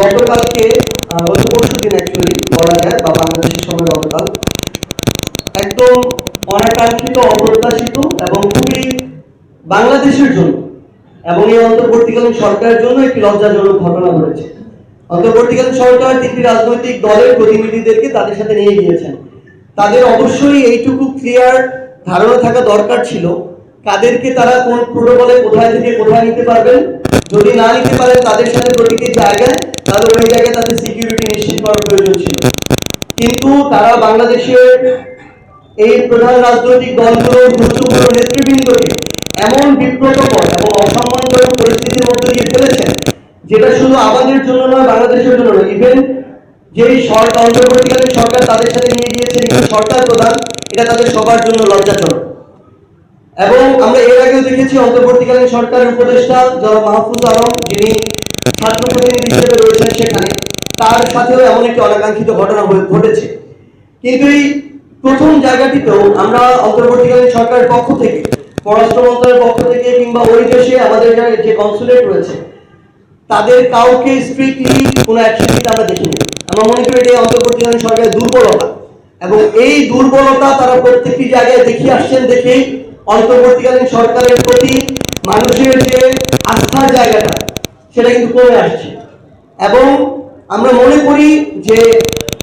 গতকালকে গত পরশু দিন অ্যাকচুয়ালি বলা যায়, বা বাংলাদেশের সময় গতকাল, একদম অনাকাঙ্ক্ষিত, অপ্রত্যাশিত এবং খুবই বাংলাদেশের জন্য এবং এই অন্তর্বর্তীকালীন সরকারের জন্য একটি লজ্জাজনক ঘটনা ঘটেছে। অন্তর্বর্তীকালীন সরকার তিনটি রাজনৈতিক দলের প্রতিনিধিদেরকে তাদের সাথে নিয়ে গিয়েছেন। তাদের অবশ্যই এইটুকু ক্লিয়ার ধারণা থাকা দরকার ছিল, কাদেরকে তারা কোন প্রোটোকলে কোথায় থেকে কোথায় নিতে পারবেন, যদি না নিতে পারেন, তাদের সাথে প্রতিটি জায়গায় তাহলে ওই জায়গায় তাদের সিকিউরিটি নিশ্চিত করার প্রয়োজন ছিল। কিন্তু তারা বাংলাদেশের এই প্রধান রাজনৈতিক দলগুলোর গুরুত্বপূর্ণ নেতৃবৃন্দকে এমন বিব্রতকর এবং অসম্মানজনক পরিস্থিতির মধ্যে দিয়ে ফেলেছেন, যেটা শুধু আমাদের জন্য নয়, বাংলাদেশের জন্য নয়। ইভেন যেই সরকার অন্তর্বর্তীকালীন সরকার তাদের সাথে নিয়ে গিয়েছে সরকার প্রধান, এটা তাদের সবার জন্য লজ্জাজনক। এবং আমরা এর আগেও দেখেছি অন্তর্বর্তীকালীন সরকারের উপদেষ্টা জনাব মাহফুজ আলম, যিনি ছাত্র তার সাথেও এমন একটি অনাকাঙ্ক্ষিত ঘটনা ঘটেছে। কিন্তু এই প্রথম জায়গাটিতেও আমরা অন্তর্বর্তীকালীন সরকারের পক্ষ থেকে, পররাষ্ট্র মন্ত্রণালয়ের পক্ষ থেকে কিংবা ওই দেশে আমাদের যা- কনসুলেট রয়েছে, তাদের কাউকে স্ট্রিক্টলি কোনো অ্যাকশন নিতে আমরা দেখিনি। আমরা মনে করি এটি অন্তর্বর্তীকালীন সরকারের দুর্বলতা। এবং এই দুর্বলতা তারা প্রত্যেকটি জায়গায় দেখিয়ে আসছেন দেখেই অন্তর্বর্তীকালীন সরকারের প্রতি মানুষের যে আস্থার জায়গাটা, সেটা কিন্তু কমে আসছে। এবং আমরা মনে করি যে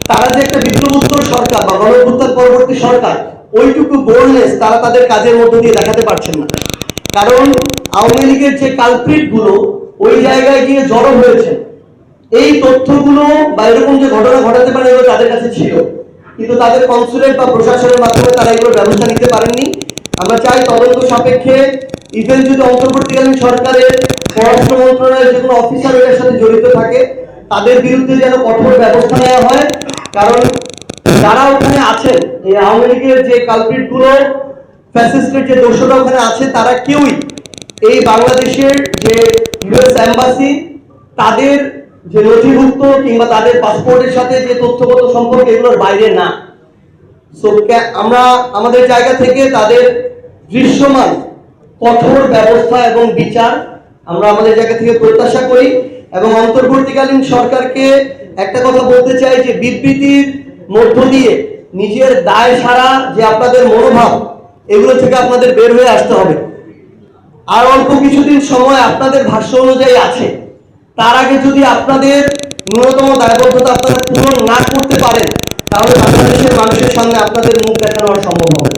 তারা যে একটা বিপ্লবোত্তর সরকার বা গণঅভ্যুত্থান পরবর্তী সরকার, ওইটুকু বোল্ডনেস তারা তাদের কাজের মধ্য দিয়ে দেখাতে পারছেন না। কারণ আওয়ামী লীগের যে কালপ্রিটগুলো ওই জায়গায় গিয়ে জড়ো হয়েছে। এই তথ্যগুলো বা এরকম যে ঘটনা ঘটাতে পারে এগুলো তাদের কাছে ছিল। কিন্তু তাদের কনসুলেট বা প্রশাসনের মাধ্যমে তারা এগুলো ব্যবস্থা নিতে পারেননি। আমরা চাই তদন্ত সাপেক্ষে ইভেন যদি অন্তর্বর্তীকালীন সরকারের পররাষ্ট্র মন্ত্রণালয়ের যে কোনো অফিসার এর সাথে জড়িত থাকে তাদের বিরুদ্ধে যেন কঠোর ব্যবস্থা নেওয়া হয়, কারণ যারা ওখানে আছেন, এই আওয়ামী লীগের যে কালপ্রিটগুলো ফ্যাসিস্টের যে দোষরা ওখানে আছে, তারা কেউই এই বাংলাদেশের যে ইউএস এম্বাসি তাদের যে নথিভুক্ত কিংবা তাদের পাসপোর্টের সাথে যে তথ্যগত সম্পর্ক, এগুলোর বাইরে না। সো আমরা আমাদের জায়গা থেকে তাদের দৃশ্যমান কঠোর ব্যবস্থা এবং বিচার আমরা আমাদের জায়গা থেকে প্রত্যাশা করি। এবং অন্তর্বর্তীকালীন সরকারকে একটা কথা বলতে চাই যে বিবৃতির মধ্য দিয়ে নিজের দায় সারা যে আপনাদের মনোভাব, এগুলো থেকে আপনাদের বের হয়ে আসতে হবে। আর অল্প কিছুদিন সময় আপনাদের ভাষ্য অনুযায়ী আছে। তার আগে যদি আপনাদের ন্যূনতম দায়বদ্ধতা আপনারা পূরণ না করতে পারেন, তাহলে বাংলাদেশের মানুষের সামনে আপনাদের মুখ দেখানো সম্ভব হবে